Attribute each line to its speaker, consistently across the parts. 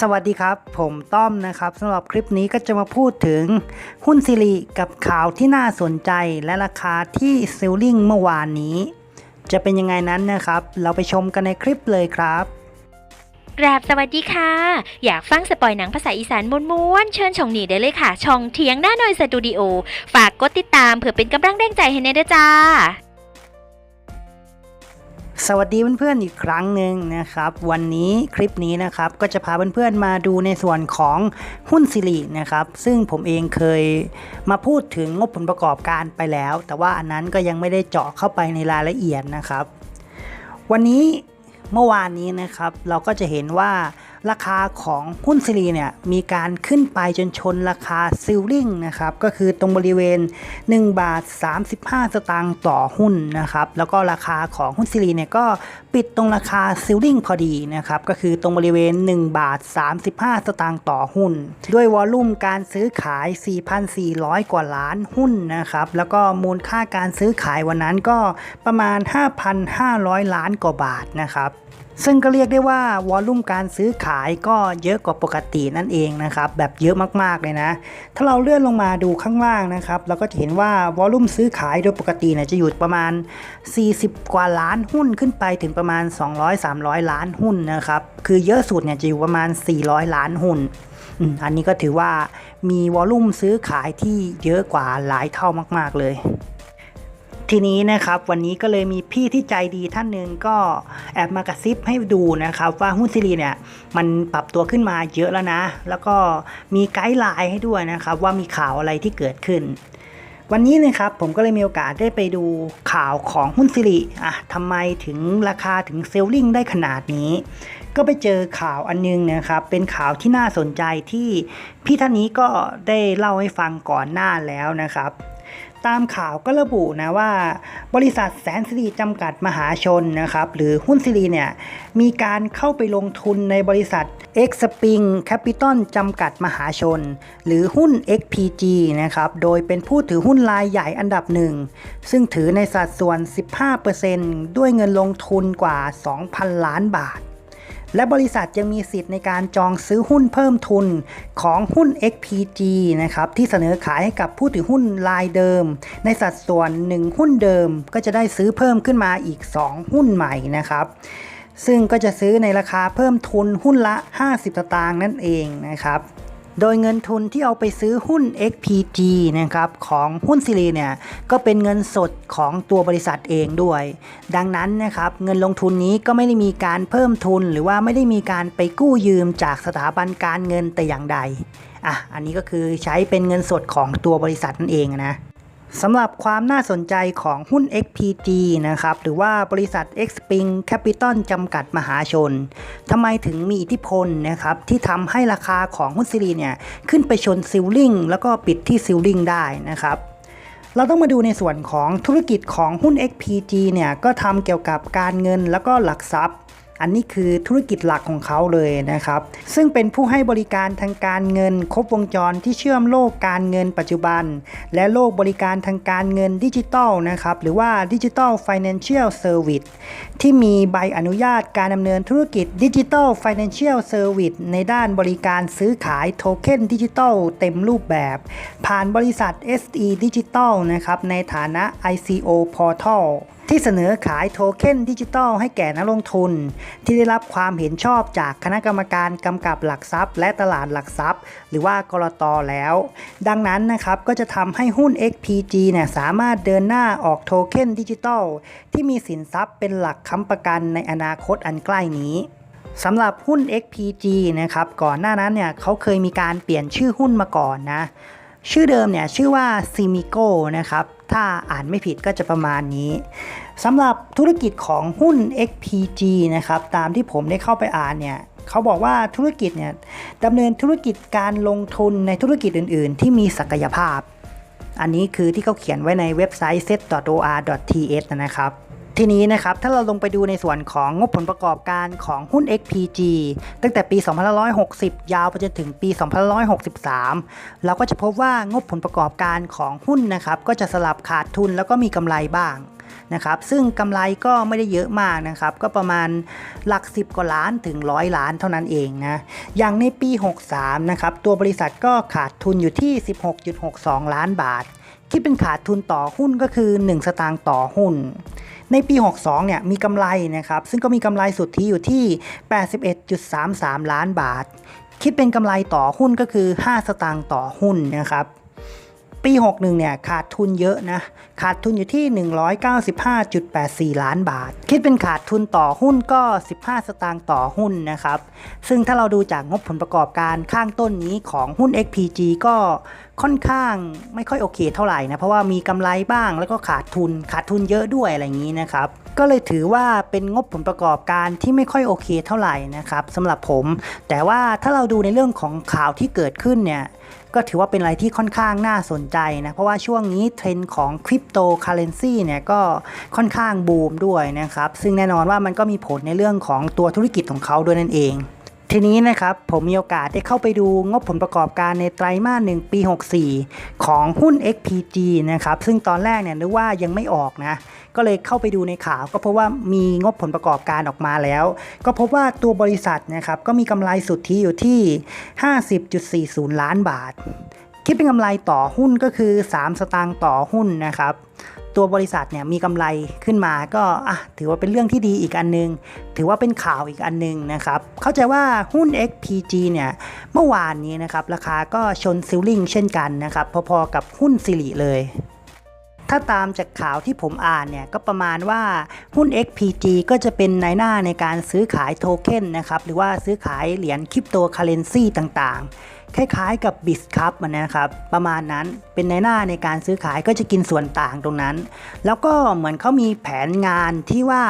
Speaker 1: สวัสดีครับ ผมต้อมนะครับสำหรับคลิปนี้ก็จะมาพูดถึงหุ้นซิริกับข่าวที่น่าสนใจและราคาที่เซลลิงเมื่อวานนี้ จะเป็นยังไงนั้นนะครับ เราไปชมกันในคลิปเลยครับ
Speaker 2: กราบสวัสดีค่ะ อยากฟังสปอยหนังภาษาอีสานม้วนๆเชิญช่องนี้ได้เลยค่ะ ช่องเทียงหน้าหน่อยสตูดิโอ ฝากกดติดตามเพื่อเป็นกำลังแรงใจให้ในเด้อจ้า
Speaker 1: สวัสดีเพื่อนๆอีกครั้งหนึ่งนะครับ วันนี้คลิปนี้นะครับก็จะพาเพื่อนๆมาดูในส่วนของหุ้นสิรินะครับ ซึ่งผมเองเคยมาพูดถึงงบผลประกอบการไปแล้ว แต่ว่าอันนั้นก็ยังไม่ได้เจาะเข้าไปในรายละเอียดนะครับ วันนี้เมื่อวานนี้นะครับ เราก็จะเห็นว่า ราคาของหุ้นซิรีเนี่ยมีการขึ้นไปจนชนราคาซิลลิงนะครับก็คือตรงบริเวณ 1 บาท 35 สตางค์ต่อหุ้นนะครับแล้วก็ราคาของหุ้นซิรีเนี่ยก็ปิดตรงราคาซิลลิงพอดีนะครับก็คือตรงบริเวณ 1 บาท 35 สตางค์ต่อหุ้น ด้วยวอลลุ่มการซื้อขาย 4,400 กว่าล้านหุ้นนะครับแล้วก็มูลค่าการซื้อขายวันนั้นก็ประมาณ 5,500 ล้านกว่าบาทนะครับซึ่งก็เรียกได้ว่าวอลลุ่มการซื้อขายายก็เยอะกว่าปกตินั่นเองนะครับ แบบเยอะมากๆเลยนะ ถ้าเราเลื่อนลงมาดูข้างล่างนะครับ เราก็จะเห็นว่าวอลลุ่มซื้อขายโดยปกติเนี่ยจะอยู่ประมาณ 40 กว่าล้านหุ้นขึ้นไปถึงประมาณ 200-300 ล้านหุ้นนะครับ คือเยอะสุดเนี่ยจะอยู่ประมาณ 400 ล้านหุ้นอันนี้ก็ถือว่ามีวอลลุ่มซื้อขายที่เยอะกว่าหลายเท่ามาก ๆ เลย ทีนี้นะครับวันนี้ก็เลยมีพี่ที่ใจดีท่านหนึ่งก็แอบมากระซิบให้ดูนะครับ ว่าหุ้นซิรีเนี่ยมันปรับตัวขึ้นมาเยอะแล้วนะ แล้วก็มีไกด์ไลน์ให้ด้วยนะครับ ว่ามีข่าวอะไรที่เกิดขึ้น วันนี้นะครับผมก็เลยมีโอกาสได้ไปดูข่าวของหุ้นซิริอะทำไมถึงราคาถึงเซลลิงได้ขนาดนี้ ก็ไปเจอข่าวอันนึงนะครับ เป็นข่าวที่น่าสนใจที่พี่ท่านนี้ก็ได้เล่าให้ฟังก่อนหน้าแล้วนะครับ ตามข่าวก็ระบุนะว่า บริษัทแสนสิริจำกัดมหาชนนะครับ หรือหุ้นสิริเนี่ย มีการเข้าไปลงทุนในบริษัท X Spring Capital จำกัดมหาชน หรือหุ้น XPG นะครับ โดยเป็นผู้ถือหุ้นรายใหญ่อันดับหนึ่ง ซึ่งถือในสัดส่วน 15%ด้วยเงินลงทุนกว่า 2,000 ล้านบาท และบริษัทยังมีสิทธิ์ในการจองซื้อหุ้นเพิ่มทุนของหุ้น XPG นะครับที่เสนอขายให้กับผู้ถือหุ้นรายเดิม ในสัดส่วน 1 หุ้นเดิม ก็จะได้ซื้อเพิ่มขึ้นมาอีก 2 หุ้นใหม่นะครับซึ่งก็จะซื้อในราคาเพิ่มทุนหุ้นละ 50 สตางค์นั่นเองนะครับ โดยเงินทุนที่เอาไปซื้อหุ้น XPG นะครับของหุ้นซิลีเนี่ยก็เป็นเงินสดของตัวบริษัทเองด้วย ดังนั้นนะครับเงินลงทุนนี้ก็ไม่ได้มีการเพิ่มทุน หรือว่าไม่ได้มีการไปกู้ยืมจากสถาบันการเงินแต่อย่างใดอะอันนี้ก็คือใช้เป็นเงินสดของตัวบริษัทนั่นเองนะ สำหรับความน่าสนใจของหุ้น XPG นะครับ หรือว่าบริษัท Xping Capital จำกัดมหาชนทำไมถึงมีอิทธิพลนะครับ ที่ทำให้ราคาของหุ้นซิรีเนี่ยขึ้นไปชนซิลลิงแล้วก็ปิดที่ซิลลิงได้นะครับ เราต้องมาดูในส่วนของธุรกิจของหุ้น XPG เนี่ยก็ทำเกี่ยวกับการเงินแล้วก็หลักทรัพย์ อันนี้คือธุรกิจหลักของเขาเลยนะครับ ซึ่งเป็นผู้ให้บริการทางการเงิน ครบวงจรที่เชื่อมโลกการเงินปัจจุบัน และโลกบริการทางการเงินดิจิทัลนะครับ หรือว่าดิจิทัล Financial Service ที่มีใบอนุญาตการดำเนินธุรกิจดิจิทัล Financial Service ในด้านบริการซื้อขายโทเค็นดิจิทัลเต็มรูปแบบ ผ่านบริษัท SE Digital นะครับในฐานะ ICO Portal ที่เสนอขายโทเค็นดิจิทัลให้แก่นักลงทุน ที่ได้รับความเห็นชอบจากคณะกรรมการกำกับหลักทรัพย์ และตลาดหลักทรัพย์ หรือว่ากรตแล้ว ดังนั้นนะครับก็จะทำให้หุ้น XPG เนี่ยสามารถเดินหน้าออกโทเค็นดิจิทัลที่มีสินทรัพย์เป็นหลักค้ำประกันในอนาคตอันใกล้นี้สำหรับหุ้น XPG นะครับก่อนหน้านั้นเนี่ยเขาเคยมีการเปลี่ยนชื่อหุ้นมาก่อนนะชื่อเดิมเนี่ยชื่อว่า Simico นะครับถ้าอ่านไม่ผิดก็จะประมาณนี้ สำหรับธุรกิจของหุ้น XPG นะครับตามที่ผมได้เข้าไปอ่านเนี่ยเขาบอกว่าธุรกิจเนี่ยดำเนินธุรกิจการลงทุนในธุรกิจอื่น ๆ ที่มีศักยภาพ อันนี้คือที่เขาเขียนไว้ในเว็บไซต์ set.or.th นะครับทีนี้นะครับ ถ้าเราลงไปดูในส่วนของงบผลประกอบการของหุ้น XPG ตั้งแต่ปี 2560 ยาวไปจนถึงปี 2563 เราก็จะพบว่างบผลประกอบการของหุ้นนะครับ ก็จะสลับขาดทุนแล้วก็มีกำไรบ้าง นะครับซึ่งกำไรก็ไม่ได้เยอะมากนะครับก็ประมาณหลัก 10 กว่าล้านถึงร้อยล้านเท่านั้นเองนะอย่างในปี 63นะครับตัวบริษัทก็ขาดทุนอยู่ที่ 16.62 ล้านบาท คิดเป็นขาดทุนต่อหุ้นก็คือ 1 สตางค์ต่อหุ้นในปี 62 เนี่ย มีกำไรนะครับ ซึ่งก็มีกำไรสุทธิอยู่ที่ 81.33 ล้านบาท คิดเป็นกำไรต่อหุ้นก็คือ 5 สตางค์ต่อหุ้นนะครับ ปี 61 เนี่ยขาดทุนเยอะนะ ขาดทุนอยู่ที่ 195.84 ล้านบาท คิดเป็นขาดทุนต่อหุ้นก็ 15 สตางค์ต่อหุ้นนะครับ ซึ่งถ้าเราดูจากงบผลประกอบการข้างต้นนี้ของหุ้น XPG ก็ ค่อนข้างไม่ค่อยโอเคเท่าไหร่นะเพราะว่ามีกำไรบ้างแล้วก็ขาดทุนขาดทุนเยอะด้วยอะไรอย่างนี้นะครับก็เลยถือว่าเป็นงบผลประกอบการที่ไม่ค่อยโอเคเท่าไหร่นะครับสำหรับผม แต่ว่าถ้าเราดูในเรื่องของข่าวที่เกิดขึ้นเนี่ยก็ถือว่าเป็นอะไรที่ค่อนข้างน่าสนใจนะเพราะว่าช่วงนี้เทรนด์ของคริปโตเคอเรนซีเนี่ยก็ค่อนข้างบูมด้วยนะครับซึ่งแน่นอนว่ามันก็มีผลในเรื่องของตัวธุรกิจของเขาด้วยนั่นเอง ทีนี้นะครับผมมีโอกาสได้เข้าไปดูงบผลประกอบการในไตรมาสหนึ่งปี 64 ของหุ้น XPG นะครับซึ่งตอนแรกเนี่ยนึกว่ายังไม่ออกนะก็เลยเข้าไปดูในข่าวก็เพราะว่ามีงบผลประกอบการออกมาแล้ว ก็พบว่าตัวบริษัทนะครับก็มีกำไรสุทธิอยู่ที่ 50.40 ล้านบาท คิดเป็นกำไรต่อหุ้นก็คือ 3 สตางค์ต่อหุ้นนะครับ ตัวบริษัทเนี่ยมีกำไรขึ้นมาก็อะถือว่าเป็นเรื่องที่ดีอีกอันนึง ถือว่าเป็นข่าวอีกอันนึงนะครับ เข้าใจว่าหุ้น XPG เนี่ยเมื่อวานนี้นะครับราคาก็ชนซิลลิงเช่นกันนะครับพอๆกับหุ้นสิริเลยถ้าตามจากข่าวที่ผมอ่านเนี่ยก็ประมาณว่าหุ้น XPG ก็จะเป็นนายหน้าในการซื้อขายโทเค็นนะครับหรือว่าซื้อขายเหรียญคริปโตเคเรนซีต่างๆ คล้ายๆกับบิสครับนะครับ ประมาณนั้นเป็นในหน้าในการซื้อขายก็จะกินส่วนต่างตรงนั้น แล้วก็เหมือนเขามีแผนงานที่ว่า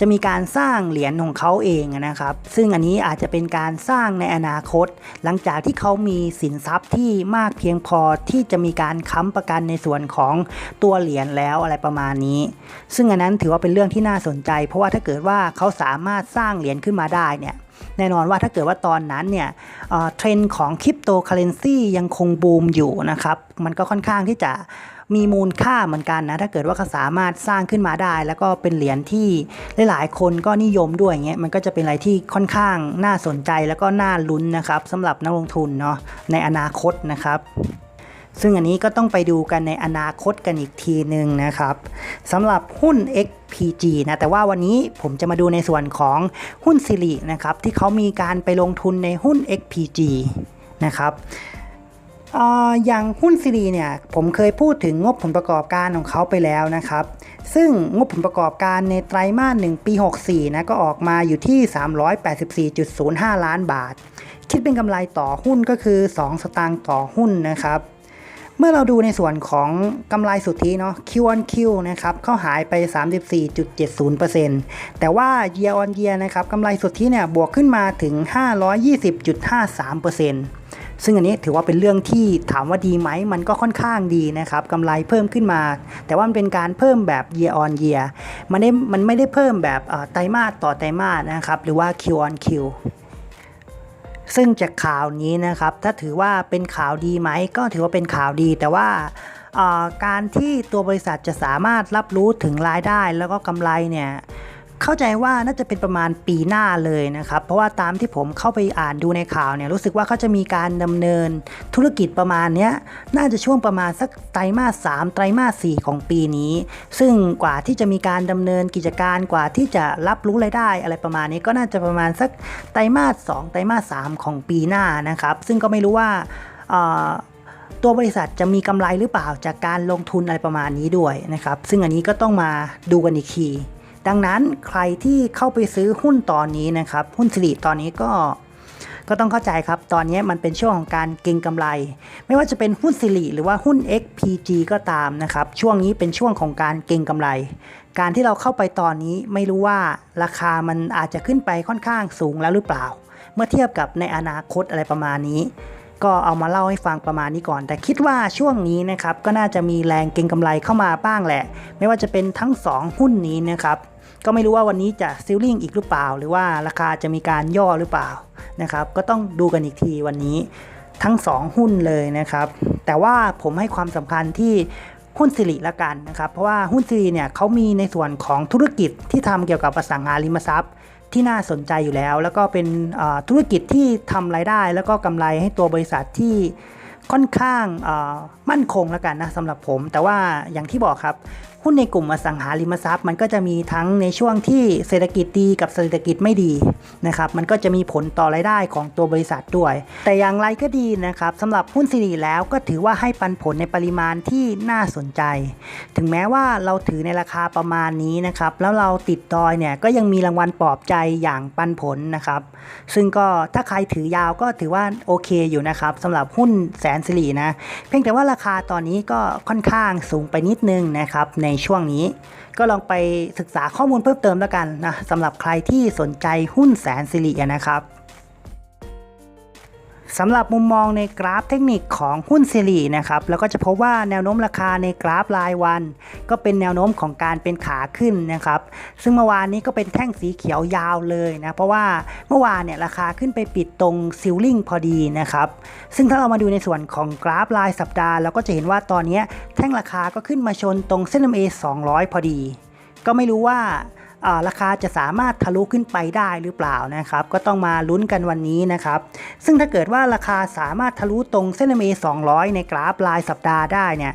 Speaker 1: จะมีการสร้างเหรียญของเขาเองนะครับ ซึ่งอันนี้อาจจะเป็นการสร้างในอนาคต หลังจากที่เขามีสินทรัพย์ที่มากเพียงพอที่จะมีการค้ำประกันในส่วนของตัวเหรียญแล้วอะไรประมาณนี้ ซึ่งอันนั้นถือว่าเป็นเรื่องที่น่าสนใจ เพราะว่าถ้าเกิดว่าเขาสามารถสร้างเหรียญขึ้นมาได้เนี่ย แน่นอนว่าถ้าเกิดว่าตอนนั้นเนี่ยเทรนด์ของคริปโตเคอเรนซียังคงบูมอยู่นะครับ มันก็ค่อนข้างที่จะมีมูลค่าเหมือนกันนะ ถ้าเกิดว่าเขาสามารถสร้างขึ้นมาได้ แล้วก็เป็นเหรียญที่หลายๆ คนก็นิยมด้วยเงี้ยมันก็จะเป็นอะไรที่ค่อนข้างน่าสนใจแล้วก็น่าลุ้นนะครับสำหรับนักลงทุนเนาะในอนาคตนะครับ ซึ่งอันนี้ก็ต้องไปดูกันในอนาคตกันอีกทีหนึ่งนะครับสำหรับหุ้น XPG นะแต่ว่าวันนี้ผมจะมาดูในส่วนของหุ้นสิรินะครับที่เขามีการไปลงทุนในหุ้น XPG นะครับอย่างหุ้นสิริเนี่ยผมเคยพูดถึงงบผลประกอบการของเขาไปแล้วนะครับ ซึ่งงบผลประกอบการในไตรมาส1ปี 64 นะก็ออกมาอยู่ที่ 384.05 ล้านบาท คิดเป็นกำไรต่อหุ้นก็คือ 2 สตางค์ต่อหุ้นนะครับ เมื่อเราดูในส่วนของกำไรสุทธิเนาะ Q on Q นะครับเข้าหายไป 34.70%แต่ว่า Year on Year นะครับกำไรสุทธิเนี่ยบวกขึ้นมาถึง 520.53%ซึ่งอันนี้ถือว่าเป็นเรื่องที่ถามว่าดีไหม มันก็ค่อนข้างดีนะครับกำไรเพิ่มขึ้นมา แต่ว่ามันเป็นการเพิ่มแบบ Year on Year มันได้มันไม่ได้เพิ่มแบบไตรมาสต่อไตรมาสนะครับ หรือว่า Q on Q ซึ่งจากข่าวนี้นะครับ ถ้าถือว่าเป็นข่าวดีไหม ก็ถือว่าเป็นข่าวดี แต่ว่าการที่ตัวบริษัทจะสามารถรับรู้ถึงรายได้แล้วก็กำไรเนี่ย เข้าใจว่าน่าจะเป็นประมาณปีหน้าเลยนะครับ เพราะว่าตามที่ผมเข้าไปอ่านดูในข่าวเนี่ยรู้สึกว่าเขาจะมีการดำเนินธุรกิจประมาณเนี้ยน่าจะช่วงประมาณสักไตรมาส3ไตรมาส4ของปีนี้ ซึ่งกว่าที่จะมีการดำเนินกิจการกว่าที่จะรับรู้รายได้อะไรประมาณนี้ก็น่าจะประมาณสักไตรมาส2ไตรมาส3ของปีหน้านะครับ ซึ่งก็ไม่รู้ว่าตัวบริษัทจะมีกำไรหรือเปล่าจากการลงทุนอะไรประมาณนี้ด้วยนะครับ ซึ่งอันนี้ก็ต้องมาดูกันอีกที ดังนั้นใครที่เข้าไปซื้อหุ้นตอนนี้นะครับ หุ้นสิริตอนนี้ก็ก็ต้องเข้าใจครับ ตอนนี้มันเป็นช่วงของการเก็งกำไร ไม่ว่าจะเป็นหุ้นสิริหรือว่าหุ้น XPG ก็ตามนะครับ ช่วงนี้เป็นช่วงของการเก็งกำไร การที่เราเข้าไปตอนนี้ไม่รู้ว่าราคามันอาจจะขึ้นไปค่อนข้างสูงแล้วหรือเปล่า เมื่อเทียบกับในอนาคตอะไรประมาณนี้ ก็เอามาเล่าให้ฟังประมาณนี้ก่อน แต่คิดว่าช่วงนี้นะครับก็น่าจะมีแรงเก็งกำไรเข้ามาบ้างแหละ ไม่ว่าจะเป็นทั้ง 2 หุ้นนี้นะครับก็ไม่รู้ว่าวันนี้จะซิลลิงอีกหรือเปล่า หรือว่าราคาจะมีการย่อหรือเปล่านะครับก็ต้องดูกันอีกทีวันนี้ทั้ง 2 หุ้นเลยนะครับแต่ว่าผมให้ความสำคัญที่หุ้นสิริละกันนะครับเพราะว่าหุ้นสิริเนี่ยเขามีในส่วนของธุรกิจที่ทำเกี่ยวกับอสังหาริมทรัพย์ ที่น่าสนใจอยู่แล้ว แล้วก็เป็นธุรกิจที่ทำรายได้ แล้วก็กำไรให้ตัวบริษัทที่ ค่อนข้างมั่นคงแล้วกันนะสำหรับผม แต่ว่าอย่างที่บอกครับหุ้นในกลุ่มอสังหาริมทรัพย์ มันก็จะมีทั้งในช่วงที่เศรษฐกิจดีกับเศรษฐกิจไม่ดีนะครับมันก็จะมีผลต่อรายได้ของตัวบริษัทด้วย แต่อย่างไรก็ดีนะครับสำหรับหุ้นสิริแล้วก็ถือว่าให้ปันผลในปริมาณที่น่าสนใจ ถึงแม้ว่าเราถือในราคาประมาณนี้นะครับแล้วเราติดดอยเนี่ยก็ยังมีรางวัลปลอบใจอย่างปันผลนะครับ ซึ่งก็ถ้าใครถือยาวก็ถือว่าโอเคอยู่นะครับสำหรับหุ้นแสนสิรินะ เพียงแต่ว่าราคาตอนนี้ก็ค่อนข้างสูงไปนิดนึงนะครับในช่วงนี้ ก็ลองไปศึกษาข้อมูลเพิ่มเติมแล้วกันนะสำหรับใครที่สนใจหุ้นแสนสิรินะครับ สำหรับมุมมองในกราฟเทคนิคของหุ้นซิลีนะครับแล้วก็จะพบว่าแนวโน้มราคาในกราฟรายวัน ก็เป็นแนวโน้มของการเป็นขาขึ้นนะครับ ซึ่งเมื่อวานนี้ก็เป็นแท่งสีเขียวยาวเลยนะเพราะว่าเมื่อวานเนี่ยราคาขึ้นไปปิดตรงซิลลิงพอดีนะครับซึ่งถ้าเรามาดูในส่วนของกราฟรายสัปดาห์เราก็จะเห็นว่าตอนนี้แท่งราคาก็ขึ้นมาชนตรงเส้น MA 200 พอดี ก็ไม่รู้ว่า ราคาจะสามารถทะลุขึ้นไปได้หรือเปล่านะครับ ก็ต้องมาลุ้นกันวันนี้นะครับ ซึ่งถ้าเกิดว่าราคาสามารถทะลุตรงเส้น MA 200 ในกราฟรายสัปดาห์ได้เนี่ย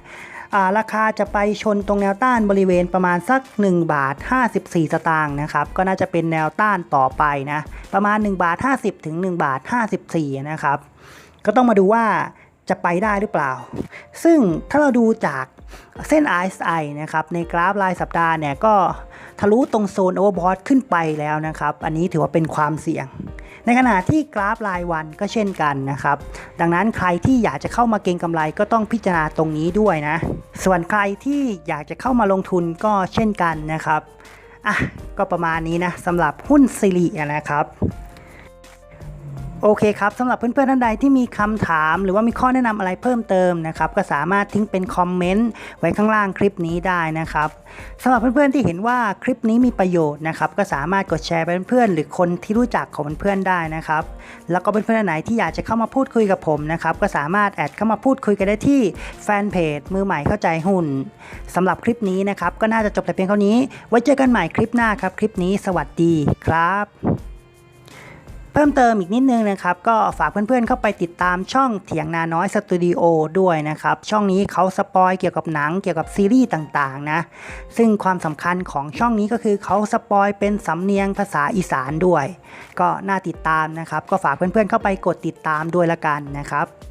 Speaker 1: ราคาจะไปชนตรงแนวต้านบริเวณประมาณสัก 1 บาท 54 สตางค์นะครับ ก็น่าจะเป็นแนวต้านต่อไปนะ ประมาณ 1 บาท 50 ถึง 1 บาท 54 นะครับ ก็ต้องมาดูว่าจะไปได้หรือเปล่า ซึ่งถ้าเราดูจาก เส้น RSI นะครับในกราฟรายสัปดาห์เนี่ยก็ทะลุตรงโซนโอเวอร์บอทขึ้นไปแล้วนะครับ อันนี้ถือว่าเป็นความเสี่ยง ในขณะที่กราฟรายวันก็เช่นกันนะครับ ดังนั้นใครที่อยากจะเข้ามาเก็งกำไรก็ต้องพิจารณาตรงนี้ด้วยนะ ส่วนใครที่อยากจะเข้ามาลงทุนก็เช่นกันนะครับอะก็ประมาณนี้นะสำหรับหุ้นซิรินะครับ โอเคครับสำหรับเพื่อนๆท่านใดที่มีคำถาม หรือว่ามีข้อแนะนำอะไรเพิ่มเติมนะครับก็สามารถทิ้งเป็นคอมเมนต์ไว้ข้างล่างคลิปนี้ได้นะครับสำหรับเพื่อนๆที่เห็นว่าคลิปนี้มีประโยชน์นะครับก็สามารถกดแชร์ไปเพื่อนๆหรือคนที่รู้จักของเพื่อนๆได้นะครับแล้วก็เพื่อนๆท่านไหนที่อยากจะเข้ามาพูดคุยกับผมนะครับก็สามารถแอดเข้ามาพูดคุยกันได้ที่แฟนเพจมือใหม่เข้าใจหุ้นสำหรับคลิปนี้นะครับก็น่าจะจบแต่เพียงเท่านี้ ไว้เจอกันใหม่คลิปหน้าครับคลิปนี้สวัสดีครับ พิ่มเติมอีกนิดนึงนะครับ ก็ฝากเพื่อนๆเข้าไปติดตามช่องเถียงนาน้อยสตูดิโอด้วยนะครับ ช่องนี้เขาสปอยเกี่ยวกับหนังเกี่ยวกับซีรีส์ต่างๆนะ ซึ่งความสำคัญของช่องนี้ก็คือเขาสปอยเป็นสำเนียงภาษาอีสานด้วย ก็น่าติดตามนะครับ ก็ฝากเพื่อนๆเข้าไปกดติดตามด้วยละกันนะครับ